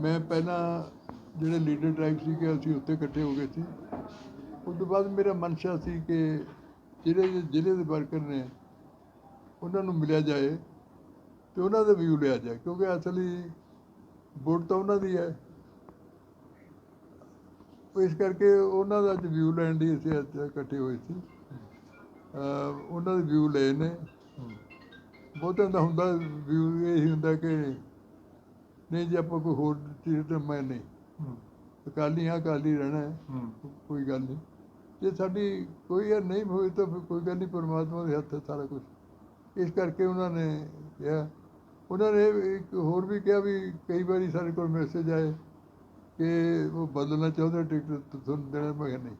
ਮੈਂ ਪਹਿਲਾਂ ਜਿਹੜੇ ਲੀਡਰ ਟ੍ਰਾਈਬ ਸੀਗੇ ਅਸੀਂ ਉੱਥੇ ਇਕੱਠੇ ਹੋ ਗਏ ਸੀ। ਉਸ ਤੋਂ ਬਾਅਦ ਮੇਰਾ ਮਨਸ਼ਾ ਸੀ ਕਿ ਜਿਹੜੇ ਜ਼ਿਲ੍ਹੇ ਦੇ ਵਰਕਰ ਨੇ ਉਹਨਾਂ ਨੂੰ ਮਿਲਿਆ ਜਾਏ ਤੇ ਉਹਨਾਂ ਦਾ ਵਿਊ ਲਿਆ ਜਾਏ ਕਿਉਂਕਿ ਅਸਲੀ ਵੋਟ ਤਾਂ ਉਹਨਾਂ ਦੀ ਹੈ। ਇਸ ਕਰਕੇ ਉਹਨਾਂ ਦਾ ਅੱਜ ਵਿਊ ਲੈਣ ਲਈ ਅਸੀਂ ਅੱਜ ਇਕੱਠੇ ਹੋਏ ਸੀ। ਉਹਨਾਂ ਦੇ ਵਿਊ ਲਏ ਨੇ। ਬਹੁਤਿਆਂ ਦਾ ਹੁੰਦਾ ਵਿਊ ਇਹ ਹੁੰਦਾ ਕਿ ਨਹੀਂ ਜੇ ਆਪਾਂ ਕੋਈ ਹੋਰ ਚੀਜ਼ ਤਾਂ ਮੈਂ ਨਹੀਂ। ਅਕਾਲੀ ਹਾਂ ਅਕਾਲੀ ਰਹਿਣਾ ਕੋਈ ਗੱਲ ਨਹੀਂ। ਜੇ ਸਾਡੀ ਕੋਈ ਇਹ ਨਹੀਂ ਹੋਈ ਤਾਂ ਫਿਰ ਕੋਈ ਗੱਲ ਨਹੀਂ ਪਰਮਾਤਮਾ ਦੇ ਹੱਥ ਹੈ ਸਾਰਾ ਕੁਝ ਇਸ ਕਰਕੇ ਉਹਨਾਂ ਨੇ ਕਿਹਾ। ਉਹਨਾਂ ਨੇ ਇੱਕ ਹੋਰ ਵੀ ਕਿਹਾ ਵੀ ਕਈ ਵਾਰੀ ਸਾਡੇ ਕੋਲ ਮੈਸੇਜ ਆਏ ਕਿ ਉਹ ਬਦਲਣਾ ਚਾਹੁੰਦੇ ਟਿਕਟ ਤੁਹਾਨੂੰ ਦੇਣਾ ਮੈਂ ਨਹੀਂ।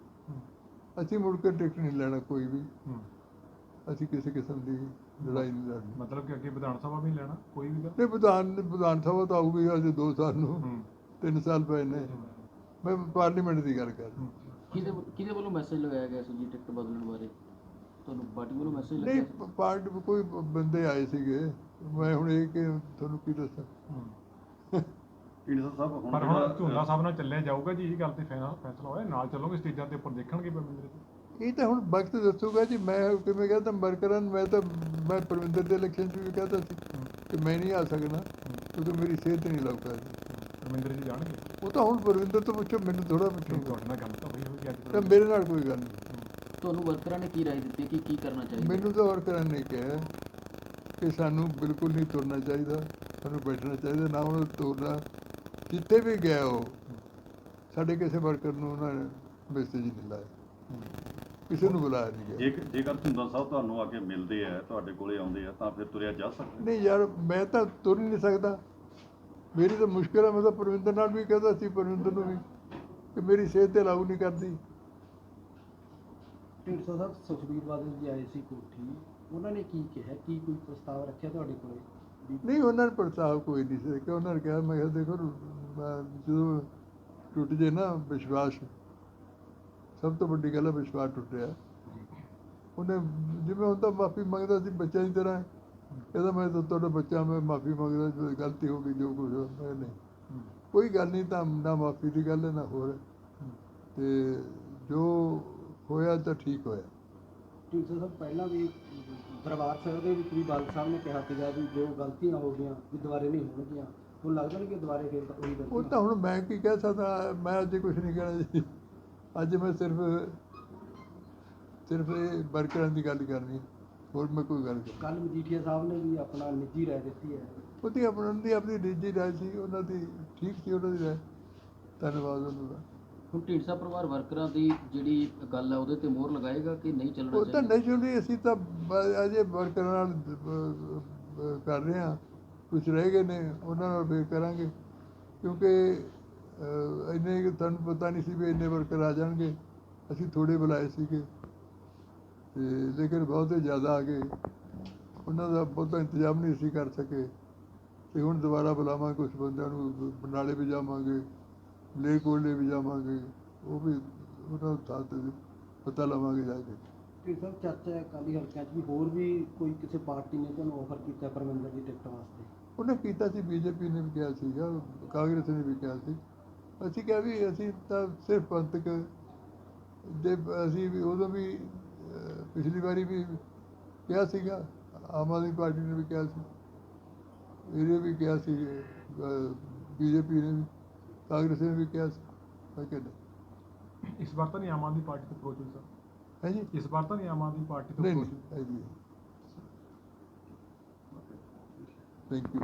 ਅਸੀਂ ਮੁੜ ਕੇ ਟਿਕਟ ਨਹੀਂ ਲੈਣਾ ਕੋਈ ਵੀ। ਅਸੀਂ ਕਿਸੇ ਕਿਸਮ ਦੀ ਲੜਾਈ ਨਹੀਂ ਲੜਨੀ। ਮਤਲਬ ਕਿ ਅੱਗੇ ਵਿਧਾਨ ਸਭਾ ਵੀ ਲੈਣਾ ਕੋਈ ਵੀ ਨਹੀਂ ਵਿਧਾਨ ਵਿਧਾਨ ਸਭਾ ਤਾਂ ਆਊਗੀ ਅਜੇ 2 ਸਾਲ ਨੂੰ। ਹੂੰ। 3 ਸਾਲ ਪਏ ਨੇ। ਮੈਂ ਪਾਰਲੀਮੈਂਟ ਦੀ ਗੱਲ ਕਰ ਰਿਹਾ। ਕਿਹਦੇ ਕਿਹਦੇ ਵੱਲੋਂ ਮੈਸੇਜ ਲਗਾਇਆ ਗਿਆ ਸੀ ਜੀ ਟਿਕਟ ਬਦਲਣ ਬਾਰੇ? ਤੁਹਾਨੂੰ ਪਾਰਟੀ ਵੱਲੋਂ ਮੈਸੇਜ ਨਹੀਂ ਲੱਗਿਆ ਸੀ? ਪਾਰਟੀ ਕੋਈ ਬੰਦੇ ਆਏ ਸੀਗੇ। ਮੈਂ ਹੁਣ ਇਹ ਕਿ ਤੁਹਾਨੂੰ ਕੀ ਦੱਸਾਂ? ਢੀਂਡਸਾ ਸਾਹਿਬ ਹੁਣ ਪਰ ਹੁਣ ਜਿਹੜਾ- ਝੂਲਾ ਸਾਹਿਬ ਨਾਲ ਚੱਲਿਆ ਜਾਊਗਾ ਜੀ ਇਹ ਗੱਲ ਤੇ ਫੈਸਲਾ ਫੈਸਲਾ ਹੋਇਆ। ਨਾਲ ਚੱਲੋਗੇ ਸਟੇਜਾਂ ਤੇ ਉੱਪਰ ਦੇਖਣਗੇ ਪਰਮਿੰਦਰ ਜੀ ਇਹ ਤਾਂ ਹੁਣ ਵਕਤ ਦੱਸੂਗਾ ਜੀ ਮੈਂ ਕਿਵੇਂ ਕਹਿੰਦਾ ਵਰਕਰਾਂ ਨੂੰ ਮੈਂ ਤਾਂ ਮੈਂ ਪਰਵਿੰਦਰ ਦੇ ਇਲੈਕਸ਼ਨ 'ਚ ਵੀ ਕਹਿੰਦਾ ਸੀ ਕਿ ਮੈਂ ਨਹੀਂ ਆ ਸਕਣਾ ਕਿਉਂਕਿ ਮੇਰੀ ਸਿਹਤ ਨਹੀਂ ਲੱਗਦਾ ਜੀ ਪਰਮਿੰਦਰ ਜੀ ਜਾਣਗੇ? ਉਹ ਤਾਂ ਹੁਣ ਪਰਵਿੰਦਰ ਤੋਂ ਪੁੱਛੋ ਮੈਨੂੰ ਥੋੜਾ ਪੁੱਛੋ। ਤੁਹਾਡੇ ਨਾਲ ਗੱਲ ਤਾਂ ਹੋਈ ਹੋਈ ਅੱਜ ਤਾਂ ਮੇਰੇ ਨਾਲ ਕੋਈ ਗੱਲ ਨਹੀਂ। ਤੁਹਾਨੂੰ ਵਰਕਰਾਂ ਨੇ ਕੀ ਰਾਏ ਦਿੱਤੀ ਕਿ ਕੀ ਕਰਨਾ ਚਾਹੀਦਾ? ਮੈਨੂੰ ਤਾਂ ਵਰਕਰਾਂ ਨੇ ਕਿਹਾ ਕਿ ਸਾਨੂੰ ਬਿਲਕੁਲ ਨਹੀਂ ਤੁਰਨਾ ਚਾਹੀਦਾ ਸਾਨੂੰ ਬੈਠਣਾ ਚਾਹੀਦਾ ਨਾ ਉਹਨੂੰ ਤੁਰਨਾ। ਜਿੱਥੇ ਵੀ ਗਿਆ ਉਹ ਸਾਡੇ ਕਿਸੇ ਵਰਕਰ ਨੂੰ ਉਹਨਾਂ ਨੇ ਮੈਸੇਜ ਨਹੀਂ ਲਾਇਆ। ਕਿਸੇ ਨੂੰ ਬੁਲਾਇਆ ਨਹੀਂ ਗਿਆ। ਜੇ ਜੇਕਰ ਢੀਂਡਸਾ ਸਾਹਿਬ ਤੁਹਾਨੂੰ ਆ ਕੇ ਮਿਲਦੇ ਆ ਤੁਹਾਡੇ ਕੋਲੇ ਆਉਂਦੇ ਆ ਤਾਂ ਫਿਰ ਤੁਰਿਆ ਜਾ ਸਕਦਾ ਨਹੀਂ ਯਾਰ ਮੈਂ ਤਾਂ ਤੁਰ ਹੀ ਨਹੀਂ ਸਕਦਾ। ਮੇਰੀ ਤਾਂ ਮੁਸ਼ਕਿਲ ਹੈ ਮੈਂ ਤਾਂ ਪਰਵਿੰਦਰ ਨਾਲ ਵੀ ਕਹਿੰਦਾ ਸੀ ਪਰਵਿੰਦਰ ਨੂੰ ਵੀ ਕਿ ਮੇਰੀ ਸਿਹਤ ਤੇ ਲਾਗੂ ਨਹੀਂ ਕਰਦੀ। ਢੀਂਡਸਾ ਸਾਹਿਬ ਸੁਖਬੀਰ ਬਾਦਲ ਜੀ ਆਏ ਸੀ ਕੋਠੀ। ਉਹਨਾਂ ਨੇ ਕੀ ਕਿਹਾ? ਕੀ ਕੋਈ ਪ੍ਰਸਤਾਵ ਰੱਖਿਆ ਤੁਹਾਡੇ ਕੋਲੇ? ਨਹੀਂ ਉਹਨਾਂ ਨੇ ਪ੍ਰਸਤਾਵ ਕੋਈ ਨਹੀਂ ਸੀ ਕਿ ਉਹਨਾਂ ਨੇ ਕਿਹਾ ਮੈਂ ਕਿਹਾ ਦੇਖੋ ਜਦੋਂ ਟੁੱਟ ਜੇ ਨਾ ਵਿਸ਼ਵਾਸ ਸਭ ਤੋਂ ਵੱਡੀ ਗੱਲ ਹੈ ਵਿਸ਼ਵਾਸ ਟੁੱਟਿਆ। ਉਹਨੇ ਜਿਵੇਂ ਹੁਣ ਤਾਂ ਮਾਫੀ ਮੰਗਦਾ ਸੀ ਬੱਚਾ ਦੀ ਤਰ੍ਹਾਂ। ਕਹਿੰਦਾ ਮੈਂ ਤੁਹਾਡਾ ਬੱਚਾ ਮੈਂ ਮਾਫੀ ਮੰਗਦਾ ਜੋ ਗਲਤੀ ਹੋ ਗਈ ਜੋ ਕੁਝ ਹੋਇਆ। ਨਹੀਂ ਕੋਈ ਗੱਲ ਨਹੀਂ ਤਾਂ ਨਾ ਮਾਫੀ ਦੀ ਗੱਲ ਹੈ ਨਾ ਹੋਰ। ਤੇ ਜੋ ਹੋਇਆ ਤਾਂ ਠੀਕ ਹੋਇਆ। ਢੀਂਡਸਾ ਸਾਹਿਬ ਪਹਿਲਾਂ ਵੀ ਦਰਬਾਰ ਸਾਹਿਬ ਦੇ ਵਿੱਚ ਵੀ ਬਾਦਲ ਸਾਹਿਬ ਨੇ ਕਿਹਾ ਸੀਗਾ ਵੀ ਜੋ ਗਲਤੀਆਂ ਹੋ ਗਈਆਂ ਵੀ ਦੁਬਾਰੇ ਨਹੀਂ ਹੋਣਗੀਆਂ। ਹੁਣ ਲੱਗਦਾ ਨਹੀਂ ਕਿ ਦੁਬਾਰੇ ਫਿਰ ਉਹੀ ਉਹ ਤਾਂ ਹੁਣ ਮੈਂ ਕੀ ਕਹਿ ਸਕਦਾ ਮੈਂ ਅੱਜ ਕੁਝ ਨਹੀਂ ਕਹਿਣਾ ਜੀ। ਅੱਜ ਮੈਂ ਸਿਰਫ ਸਿਰਫ ਇਹ ਵਰਕਰਾਂ ਦੀ ਗੱਲ ਕਰਨੀ ਹੋਰ ਮੈਂ ਕੋਈ ਗੱਲ ਨਹੀਂ। ਕੱਲ ਮਜੀਠੀਆ ਸਾਹਿਬ ਨੇ ਵੀ ਆਪਣਾ ਨਿੱਜੀ ਰਾਏ ਦਿੱਤੀ ਹੈ। ਉਹਦੀ ਆਪਣੀ ਉਹਨਾਂ ਦੀ ਆਪਣੀ ਨਿੱਜੀ ਰਾਏ ਸੀ ਉਹਨਾਂ ਦੀ ਠੀਕ ਸੀ ਉਹਨਾਂ ਦੀ ਰਾਏ। ਧੰਨਵਾਦ ਉਹਨਾਂ ਦਾ। ਹੁਣ ਢੀਂਡਸਾ ਪਰਿਵਾਰ ਵਰਕਰਾਂ ਦੀ ਜਿਹੜੀ ਗੱਲ ਹੈ ਉਹਦੇ ਤੇ ਮੋਹਰ ਲਗਾਏਗਾ ਕਿ ਨਹੀਂ ਚੱਲਣਾ ਉਹ ਤਾਂ ਚਾਹੀਦਾ? ਨੈਚੁਰਲੀ ਅਸੀਂ ਤਾਂ ਬ- ਅਜੇ ਵਰਕਰਾਂ ਨਾਲ ਕਰ ਰਹੇ ਹਾਂ। ਕੁਝ ਰਹਿ ਗਏ ਨੇ ਉਹਨਾਂ ਨਾਲ ਫੇਰ ਕਰਾਂਗੇ। ਕਿਉਂਕਿ ਇੰਨੇ ਕੁ ਤੁਹਾਨੂੰ ਪਤਾ ਨਹੀਂ ਸੀ ਵੀ ਇੰਨੇ ਵਰਕਰ ਆ ਜਾਣਗੇ। ਅਸੀਂ ਥੋੜੇ ਬੁਲਾਏ ਸੀਗੇ। ਤੇ ਲੇਕਿਨ ਬਹੁਤੇ ਜ਼ਿਆਦਾ ਆ ਗਏ। ਉਹਨਾਂ ਦਾ ਬਹੁਤਾ ਇੰਤਜ਼ਾਮ ਨਹੀਂ ਅਸੀਂ ਕਰ ਸਕੇ। ਤੇ ਹੁਣ ਦੁਬਾਰਾ ਬੁਲਾਵਾਂਗੇ ਕੁਝ ਬੰਦਿਆਂ ਨੂੰ ਬਰਨਾਲੇ ਵੀ ਜਾਵਾਂਗੇ ਮਲੇਰਕੋਟਲੇ ਵੀ ਜਾਵਾਂਗੇ। ਉਹ ਵੀ ਉਹਨਾਂ ਦਾ ਸਾਥ ਪਤਾ ਲਵਾਂਗੇ ਜਾ ਕੇ। ਢੀਂਡਸਾ ਸਾਹਿਬ ਚਰਚਾ ਹੈ ਅਕਾਲੀ ਹਲਕਿਆਂ 'ਚ ਵੀ ਹੋਰ ਵੀ ਕੋਈ ਕਿਸੇ ਪਾਰਟੀ ਨੇ ਤੁਹਾਨੂੰ ਆਫਰ ਕੀਤਾ ਪਰਮਿੰਦਰ ਦੀ ਟਿਕਟ ਵਾਸਤੇ? ਉਹਨੇ ਕੀਤਾ ਸੀ ਬੀਜੇਪੀ ਨੇ ਵੀ ਕਿਹਾ ਸੀਗਾ ਕਾਂਗਰਸ ਨੇ ਵੀ ਕਿਹਾ ਸੀ। ਅਸੀਂ ਕਿਹਾ ਵੀ ਅਸੀਂ ਤਾਂ ਸਿਰਫ ਪੰਥਕ ਦੇ ਅਸੀਂ ਵੀ ਉਦੋਂ ਵੀ ਪਿਛਲੀ ਵਾਰੀ ਵੀ ਕਿਹਾ ਸੀਗਾ ਆਮ ਆਦਮੀ ਪਾਰਟੀ ਨੇ ਵੀ ਕਿਹਾ ਸੀ। ਇਹਨੇ ਵੀ ਕਿਹਾ ਸੀ ਬੀਜੇਪੀ ਨੇ ਵੀ ਕਾਂਗਰਸ ਨੇ ਵੀ ਕਿਹਾ ਸੀ। ਮੈਂ ਕਿਹਾ ਨਹੀਂ। ਇਸ ਵਾਰ ਤਾਂ ਨਹੀਂ ਆਮ ਆਦਮੀ ਪਾਰਟੀ ਤੋਂ ਅਪਰੋਚ ਹੋਈ ਸਰ। ਹੈ ਜੀ? ਇਸ ਵਾਰ ਤਾਂ ਨਹੀਂ ਆਮ ਆਦਮੀ ਪਾਰਟੀ ਤੋਂ approach ਹੋਈ ਥੈਂਕ ਯੂ